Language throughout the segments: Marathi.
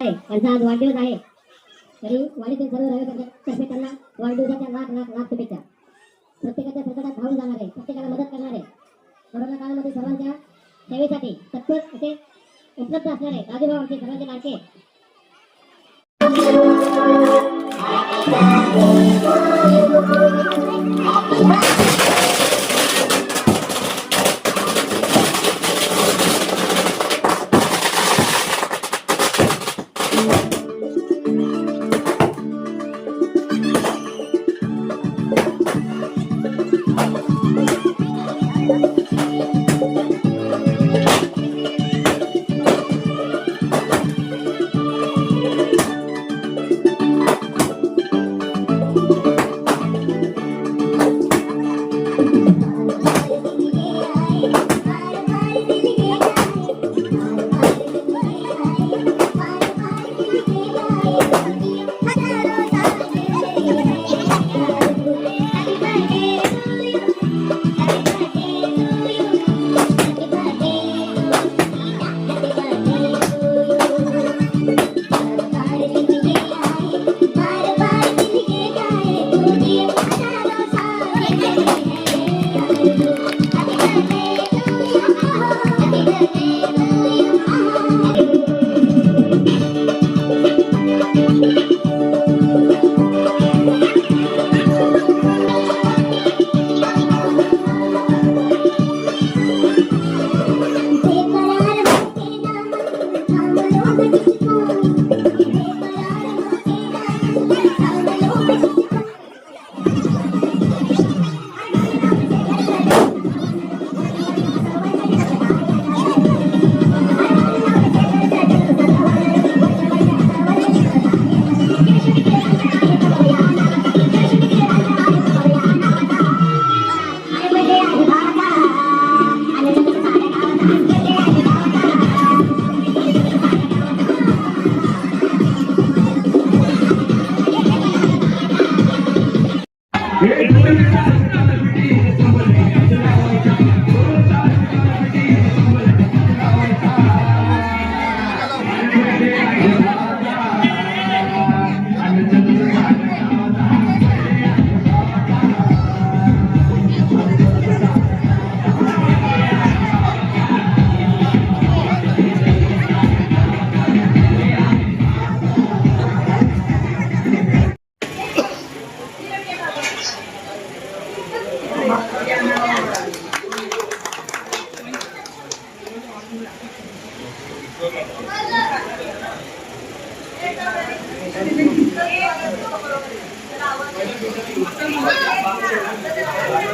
त्यांचा आज वाढदिवस आहे. तरी वाडीतील सर्व रहिवाशांतर्फे त्यांना वाढदिवसाच्या लाख लाख लाख शुभेच्छा प्रत्येकाच्या संकटात धावून जाणारे प्रत्येकाला मदत करणारे कोरोना काळामध्ये सर्वांच्या सेवेसाठी तत्पर असे उपलब्ध असणारे राजूभाऊ आमचे सर्वांचे लाडके.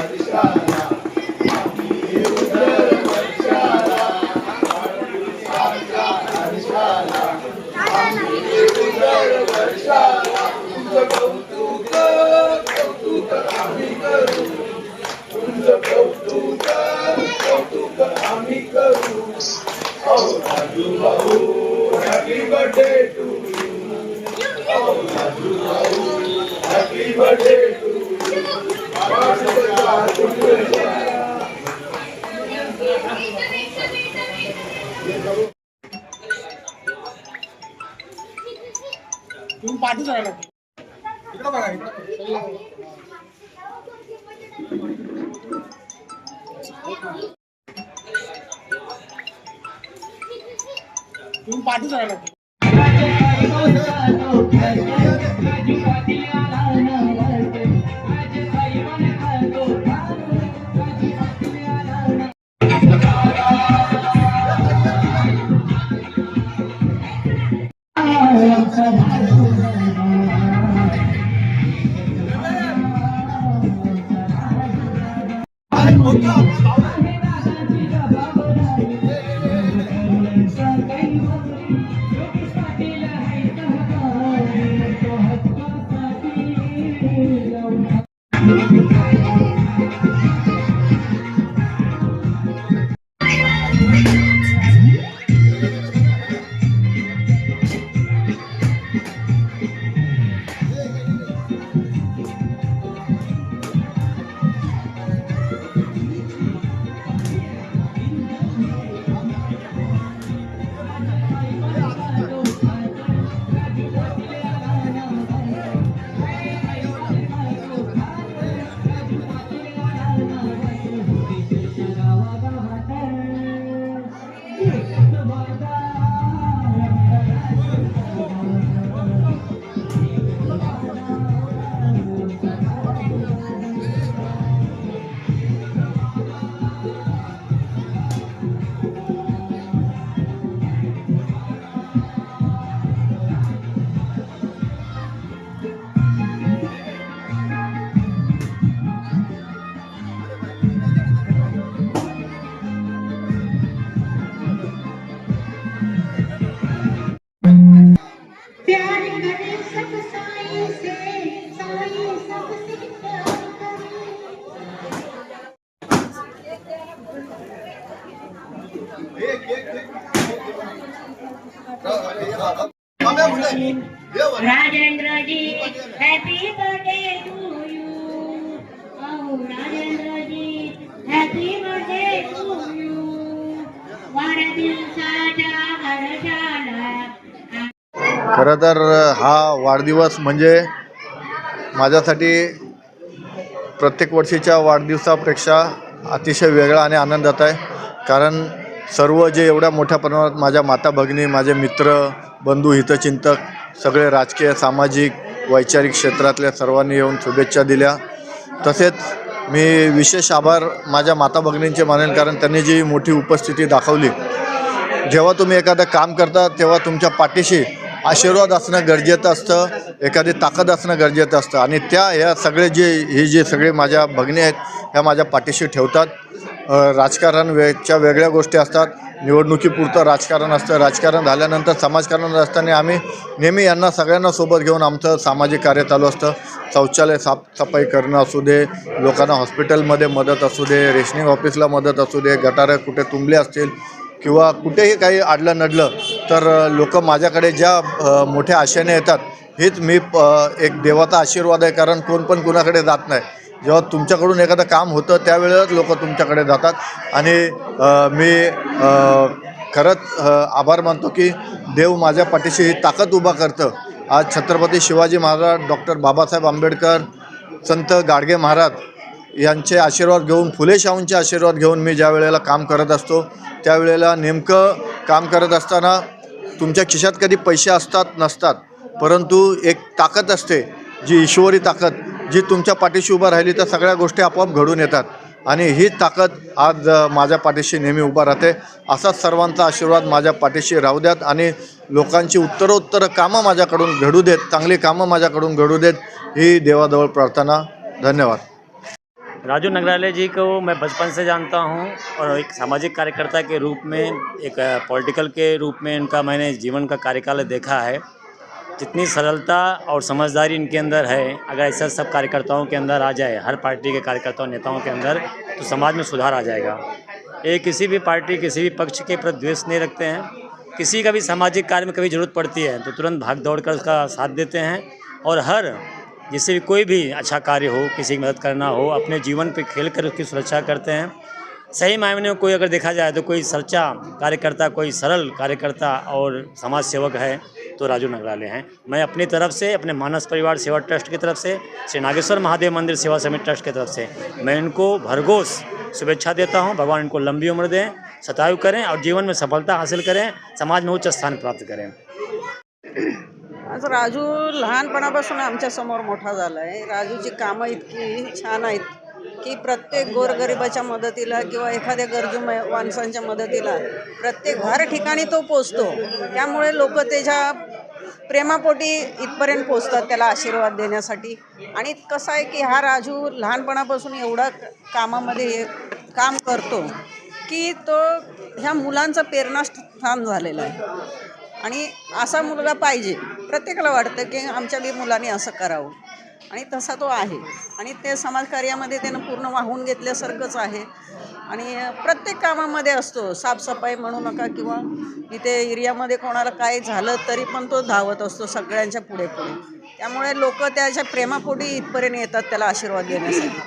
Obrigado. तुम्ही पाठीच राहिला इकडं बघा इकडं. तुम्ही पाठीच राहिला Oh, God. Rajendra ji happy birthday to you अहो Rajendra ji happy birthday to you वाढदिवसाच्या हर्षाला खरं तर हा वाढदिवस म्हणजे माझ्यासाठी प्रत्येक वर्षीच्या वाढदिवसापेक्षा अतिशय वेगळा आणि आनंदात आहे. कारण सर्व जे एवढ्या मोठ्या प्रमाणात माझ्या माता भगिनी माझे मित्र बंधू हितचिंतक सगळे राजकीय सामाजिक वैचारिक क्षेत्रातल्या सर्वांनी येऊन शुभेच्छा दिल्या. तसेच मी विशेष आभार माझ्या माता भगिनींचे मानेन कारण त्यांनी जी मोठी उपस्थिती दाखवली. जेव्हा तुम्ही एखादं काम करता तेव्हा तुमच्या पाठीशी आशीर्वाद असणं गरजेचं असतं एखादी ताकद असणं गरजेचं असतं. आणि त्या ह्या सगळे जे हे जे सगळे माझ्या भगिनी आहेत ह्या माझ्या पाठीशी ठेवतात. राजकारण वेच्या वेगळ्या गोष्टी असतात. निवडणुकीपुरतं राजकारण असतं. राजकारण झाल्यानंतर समाजकारण असताना आम्ही नेहमी यांना सगळ्यांना सोबत घेऊन आमचं सामाजिक कार्य चालू असतं. शौचालय साफसफाई करणं असू दे लोकांना हॉस्पिटलमध्ये मदत असू दे रेशनिंग ऑफिसला मदत असू दे गटारं कुठे तुंबले असतील किंवा कुठेही काही आडलं नडलं तर लोक माझ्याकडे ज्या मोठ्या आशेने येतात हेच मी एक देवाचा आशीर्वाद आहे कारण कोण पण कुणाकडे जात नाही. जेव्हा तुमच्याकडून एखादं काम होतं त्यावेळेस लोक तुमच्याकडे जातात. आणि मी खरंच आभार मानतो की देव माझ्या पाठीशी ही ताकद उभा करतं. आज छत्रपती शिवाजी महाराज डॉक्टर बाबासाहेब आंबेडकर संत गाडगे महाराज यांचे आशीर्वाद घेऊन फुले शाहूंचे आशीर्वाद घेऊन मी ज्या वेळेला काम करत असतो त्यावेळेला नेमकं काम करत असताना तुमच्या खिशात कधी पैसे असतात नसतात परंतु एक ताकद असते जी ईश्वरी ताकद जी तुमच्या पाठीशी उभा राहिली तर सगळ्या गोष्टी आपोआप घडून येतात. आणि ही ताकद आज माझ्या पाठीशी नेहमी उभा राहते. असाच सर्वांचा आशीर्वाद माझ्या पाठीशी राहू द्यात आणि लोकांची उत्तरोत्तर कामं माझ्याकडून घडू देत चांगली कामं माझ्याकडून घडू देत ही देवाजवळ प्रार्थना. धन्यवाद. राजू नगराले जी को मैं बचपन से जानता हूँ और एक सामाजिक कार्यकर्ता के रूप में, एक पॉलिटिकल के रूप में इनका मैंने जीवन का कार्यकाल देखा है। जितनी सरलता और समझदारी इनके अंदर है, अगर ऐसा सब कार्यकर्ताओं के अंदर आ जाए, हर पार्टी के कार्यकर्ताओं, नेताओं के अंदर तो समाज में सुधार आ जाएगा। ये किसी भी पार्टी, किसी भी पक्ष के प्रति द्वेष नहीं रखते हैं। किसी का भी सामाजिक कार्य में कभी ज़रूरत पड़ती है तो तुरंत भाग दौड़ कर उसका साथ देते हैं और हर जिससे भी कोई भी अच्छा कार्य हो, किसी की मदद करना हो, अपने जीवन पे खेल कर उसकी सुरक्षा करते हैं। सही मायने में कोई अगर देखा जाए तो कोई सच्चा कार्यकर्ता, कोई सरल कार्यकर्ता और समाज सेवक है तो राजू नगराले हैं। मैं अपनी तरफ़ से, अपने मानस परिवार सेवा ट्रस्ट की तरफ़ से, श्री नागेश्वर महादेव मंदिर सेवा समिति ट्रस्ट की तरफ़ से, मैं इनको भरघोस शुभेच्छा देता हूँ। भगवान इनको लंबी उम्र दें, सतायु करें और जीवन में सफलता हासिल करें, समाज में उच्च स्थान प्राप्त करें। आज राजू लहानपणापासून आमच्यासमोर मोठा झाला आहे राजूची कामं इतकी छान आहेत की प्रत्येक गोरगरिबाच्या मदतीला किंवा एखाद्या गरजू माणसांच्या मदतीला प्रत्येक हर ठिकाणी तो पोचतो. त्यामुळे लोक त्याच्या प्रेमापोटी इथपर्यंत पोचतात त्याला आशीर्वाद देण्यासाठी. आणि कसं आहे की हा राजू लहानपणापासून एवढा कामामध्ये काम करतो की तो ह्या मुलांचं प्रेरणास्थान झालेलं आहे. आणि असा मुलगा पाहिजे. प्रत्येकाला वाटतं की आमच्या बी मुलांनी असं करावं. आणि तसा तो आहे. आणि ते समाजकार्यामध्ये त्यानं पूर्ण वाहून घेतल्यासारखंच आहे. आणि प्रत्येक कामामध्ये असतो. साफसफाई म्हणू नका किंवा इथे एरियामध्ये कोणाला काय झालं तरी पण तो धावत असतो सगळ्यांच्या पुढे पुढे. त्यामुळे लोक त्याच्या प्रेमापोटी इथपर्यंत येतात त्याला आशीर्वाद देण्यासाठी.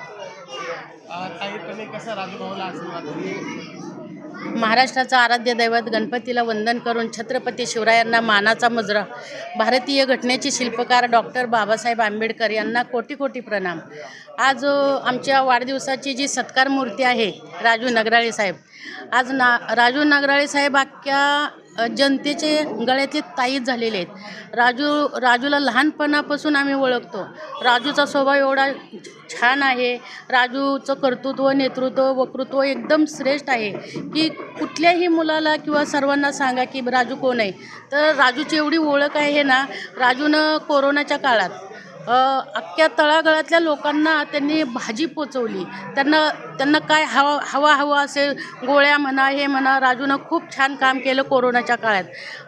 महाराष्ट्राचं आराध्य दैवत गणपतीला वंदन करून छत्रपती शिवरायांना मानाचा मुजरा. भारतीय घटनेचे शिल्पकार डॉक्टर बाबासाहेब आंबेडकर यांना कोटी कोटी प्रणाम. आज आमच्या वाढदिवसाची जी सत्कार मूर्ती आहे राजू नगराळे साहेब. आज ना राजू नगराळे साहेब अख्ख्या जनतेचे गळ्यातले ताईत झालेले आहेत. राजू राजूला लहानपणापासून आम्ही ओळखतो. राजूचा स्वभाव एवढा छान आहे. राजूचं कर्तृत्व नेतृत्व वक्तृत्व एकदम श्रेष्ठ आहे. की कुठल्याही मुलाला किंवा सर्वांना सांगा की राजू कोण आहे. तर राजूची एवढी ओळख आहे ना राजूनं कोरोनाच्या काळात अख्ख्या तळागाळातल्या लोकांना त्यांनी भाजी पोचवली. त्यांना त्यांना काय हवा हवा हवा असेल गोळ्या म्हणा हे म्हणा राजूनं खूप छान काम केलं कोरोनाच्या काळात.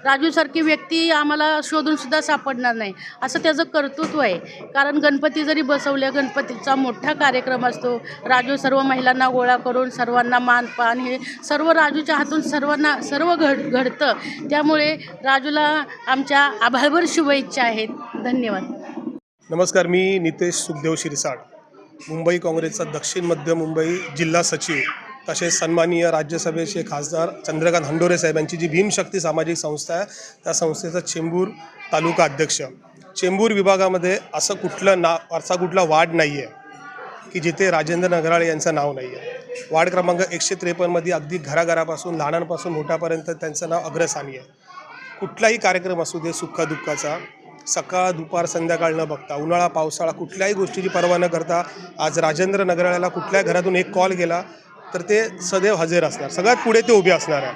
राजूसारखी व्यक्ती आम्हाला शोधूनसुद्धा सापडणार नाही. असं त्याचं कर्तृत्व आहे. कारण गणपती जरी बसवले गणपतीचा मोठा कार्यक्रम असतो. राजू सर्व महिलांना गोळा करून सर्वांना मान पान हे सर्व राजूच्या हातून सर्वांना सर्व घड घडतं. त्यामुळे राजूला आमच्या आभाळभर शुभेच्छा आहेत. धन्यवाद. नमस्कार मी नितेश सुखदेव शिरसाड मुंबई काँग्रेसचा दक्षिण मध्य मुंबई जिल्हा सचिव तसेच सन्माननीय राज्यसभेचे खासदार चंद्रकांत हंडोरे साहेब यांची जी भीमशक्ती सामाजिक संस्था आहे त्या संस्थेचा चेंबूर तालुका अध्यक्ष. चेंबूर विभागामध्ये असं कुठलं ना असा कुठला वार्ड नाही आहे की जिथे राजेंद्र नगराळे यांचं नाव नाही आहे वार्ड क्रमांक एकशे त्रेपन्नमध्ये अगदी घराघरापासून लहानांपासून मोठ्यापर्यंत त्यांचं नाव अग्रस्थानी आहे. कुठलाही कार्यक्रम असू दे सुखदुःखाचा सकाळ दुपार संध्याकाळ न बघता उन्हाळा पावसाळा कुठल्याही गोष्टीची पर्वा न करता आज राजेंद्र नगराळ्याला कुठल्या घरातून एक कॉल गेला तर ते सदैव हजेर असणार. सगळ्यात पुढे ते उभे असणार आहे.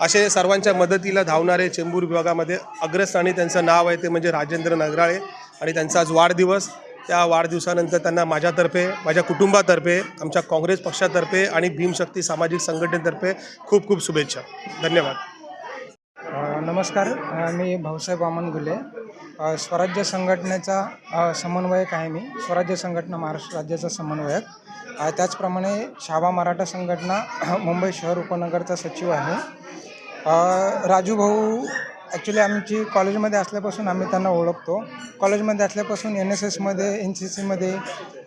असे सर्वांच्या मदतीला धावणारे चेंबूर विभागामध्ये अग्रस्थानी त्यांचं नाव आहे ते म्हणजे राजेंद्र नगराळे आणि त्यांचा आज वाढदिवस. त्या वाढदिवसानंतर त्यांना माझ्यातर्फे माझ्या कुटुंबातर्फे आमच्या काँग्रेस पक्षातर्फे आणि भीमशक्ती सामाजिक संघटनेतर्फे खूप खूप शुभेच्छा. धन्यवाद. नमस्कार. मी भाऊसाहेब वामन गुले स्वराज्य संघटनेचा समन्वयक आहे मी. स्वराज्य संघटना महाराष्ट्र राज्याचा समन्वयक. त्याचप्रमाणे शाबा मराठा संघटना मुंबई शहर उपनगरचा सचिव आहे. राजूभाऊ राजू भाऊ ॲक्च्युली आमची कॉलेजमध्ये असल्यापासून आम्ही त्यांना ओळखतो. कॉलेजमध्ये असल्यापासून एन एस एसमध्ये एन सी सीमध्ये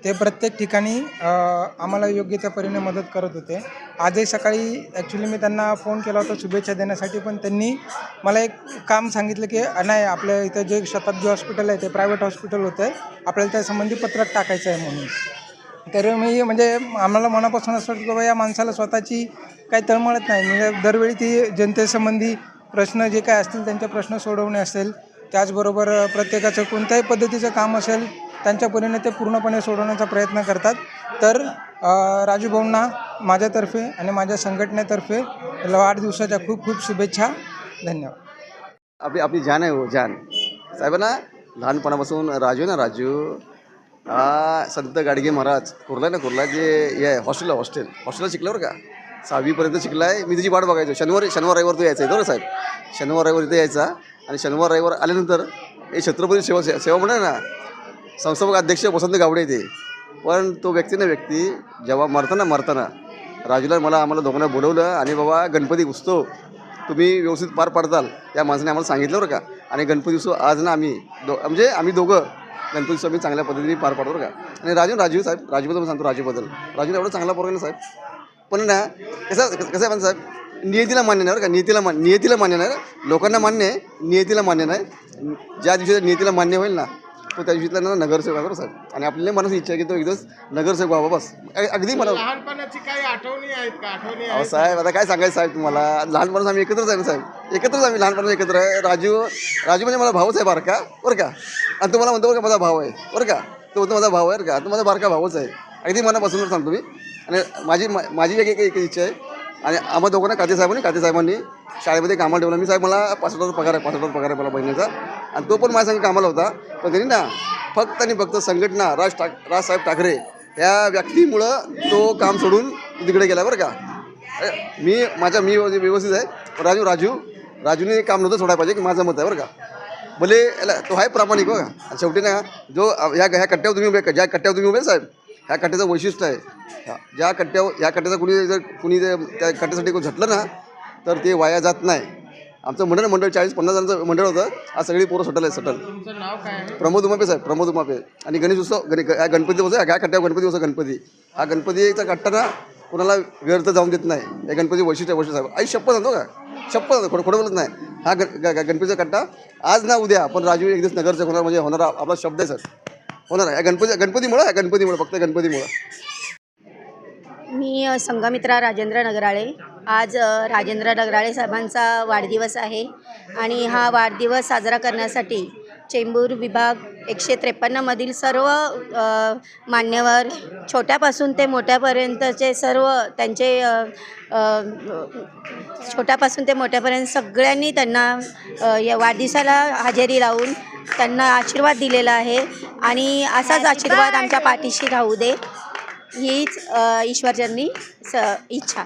ते प्रत्येक ठिकाणी आम्हाला योग्य त्या परीने मदत करत होते. आजही सकाळी ॲक्च्युली मी त्यांना फोन केला होता शुभेच्छा देण्यासाठी पण त्यांनी मला एक काम सांगितलं की नाही आपल्या इथं जे शताब्दी हॉस्पिटल आहे ते प्रायव्हेट हॉस्पिटल होतं आहे. आपल्याला त्यासंबंधी पत्रक टाकायचं आहे म्हणून. तर मी म्हणजे आम्हाला मनापासून असं वाटतं की बाबा या माणसाला स्वतःची काही तळमळत नाही. म्हणजे दरवेळी ती जनतेसंबंधी प्रश्न जे काय असतील त्यांचे प्रश्न सोडवणे असेल त्याचबरोबर प्रत्येकाचं कोणत्याही पद्धतीचं काम असेल त्यांच्या परीने ते पूर्णपणे सोडवण्याचा प्रयत्न करतात. तर राजूभाऊंना राजू माझ्यातर्फे आणि माझ्या संघटनेतर्फे वाढदिवसाच्या खूप खूप शुभेच्छा. धन्यवाद. आपली आपली जान आहे हो जान. साहेब ना लहानपणापासून राजू ना राजू. संत गाडगे महाराज कुर्ला ना कुर्ला जे हे आहे हॉस्टेल हॉस्टेल. हॉस्टेलला शिकल्यावर का? सहावीपर्यंत शिकला आहे मी त्याची वाट बघायचो. शनिवार शनिवार रविवार तो यायचा बरं साहेब. शनिवार रविवार इथे यायचा आणि शनिवार रविवार आल्यानंतर हे छत्रपती सेवा सेवा म्हणा ना संस्थापक अध्यक्ष वसंत गावडे ते. पण तो व्यक्ती ना व्यक्ती जेव्हा मरताना मरताना राजूला मला आम्हाला दोघांना बोलवलं आणि बाबा गणपती उत्सव तुम्ही व्यवस्थित पार पाडताल त्या माणसाने आम्हाला सांगितलं बरं का? आणि गणपती उत्सव आज ना आम्ही दो म्हणजे आम्ही दोघं गणपती उत्सव आम्ही चांगल्या पद्धतीने पार पाडतो बरं का? आणि राजू राजू साहेब राजूबद्दल सांगतो राजूबद्दल. राजूने एवढं चांगला पोरगा ना साहेब? पण ना कसं कसं आहे पण साहेब नियतीला मान्य नाही बरं का? नियतीला मान नियतीला मान्य नाही लोकांना मान्य आहे नियतीला मान्य नाही. ज्या दिवशी नियतीला मान्य होईल ना तो त्या दिवशीतला ना नगरसेवक आहे बरं साहेब. आणि आपल्याला मनाची इच्छा की तो एक दिवस नगरसेवक व्हावा बस. अगदी मला लहानपणाची काही आठवणी आहेत का? आठवणी अहो साहेब आता काय सांगायचं साहेब तुम्हाला? लहानपणापासून आम्ही एकत्रच आहे ना साहेब. एकत्रच आम्ही लहानपणापासून एकत्र आहे. राजू राजू म्हणजे मला भाऊच आहे बारका बरं का? आणि तुम्हाला म्हणतो बरं का माझा भाऊ आहे बरं का? तो म्हणतो माझा भाऊ आहे बरं का? तो माझा बारका भाऊच आहे. अगदी मनापासून सांगतो मी. आणि माझी मा- माझी एक एक एक इच्छा आहे. आणि आम्हा दोघांना काते साहेबांनी काते साहेबांनी शाळेमध्ये कामाला ठेवलं. मी साहेब मला पाच हजार पगार आहे पाच हजार पगार आहे मला महिन्याचा आणि तो पण माझ्या संग कामाला होता. पण त्यांनी ना फक्त आणि फक्त संघटना राज ठाक राजसाहेब ठाकरे या व्यक्तीमुळं तो काम सोडून तिकडे गेला बरं का. अरे, मी माझ्या मी व्यवस्थित आहे. पण राजू राजू राजूने काम नव्हतं सोडायला पाहिजे की माझं मत आहे बरं का. भले याला तो आहे प्रामाणिक बघा. आणि शेवटी ना जो ह्या ह्या कट्ट्यावर तुम्ही उभे ज्या कट्ट्यावर तुम्ही उभे साहेब ह्या कट्ट्याचं वैशिष्ट्य आहे. ह्या- ज्या कट्ट्यावर ह्या कट्ट्याचं कुणी जर कुणी जर त्या कट्ट्यासाठी कोण झटलं ना तर ते वाया जात नाही. आमचं मंडळ मंडळ चाळीस पन्नास जणांचं मंडळ होतं. आज सगळी पोरं सटल आहे सटल. प्रमोद उमापे साहेब प्रमोद उमापे. आणि गणेश उत्सव गणे हा गणपती उत्सव ह्या कट्ट्यावर गणपती उत्सव गणपती. हा गणपतीचा कट्टा ना कोणाला व्यर्थ जाऊन देत नाही. या गणपती वैशिष्ट्य वैशिष्ट्य साहेब. आई शप्पथ सांगतो का? शप्पथ सांगतो खोडं खोडं बोलत नाही. हा गणपतीचा कट्टा. आज ना उद्या पण राजू एक दिवस नगरचं होणार म्हणजे होणार आपला शब्द आहे सर. होणार आहे. गणपती गणपतीमुळं गणपतीमुळं फक्त गणपतीमुळं. मी संघमित्रा राजेंद्र नगराळे. आज राजेंद्र नगराळे साहेबांचा वाढदिवस आहे आणि हा वाढदिवस साजरा करण्यासाठी चेंबूर विभाग एकशे त्रेपन्नमधील सर्व मान्यवर छोट्यापासून ते मोठ्यापर्यंतचे सर्व त्यांचे छोट्यापासून ते मोठ्यापर्यंत सगळ्यांनी त्यांना या वाढदिवसाला हजेरी लावून त्यांना आशीर्वाद दिलेला आहे. आणि असाच आशीर्वाद आमच्या पाठीशी राहू दे. हीच अ, ईश्वरचरणी स इच्छा.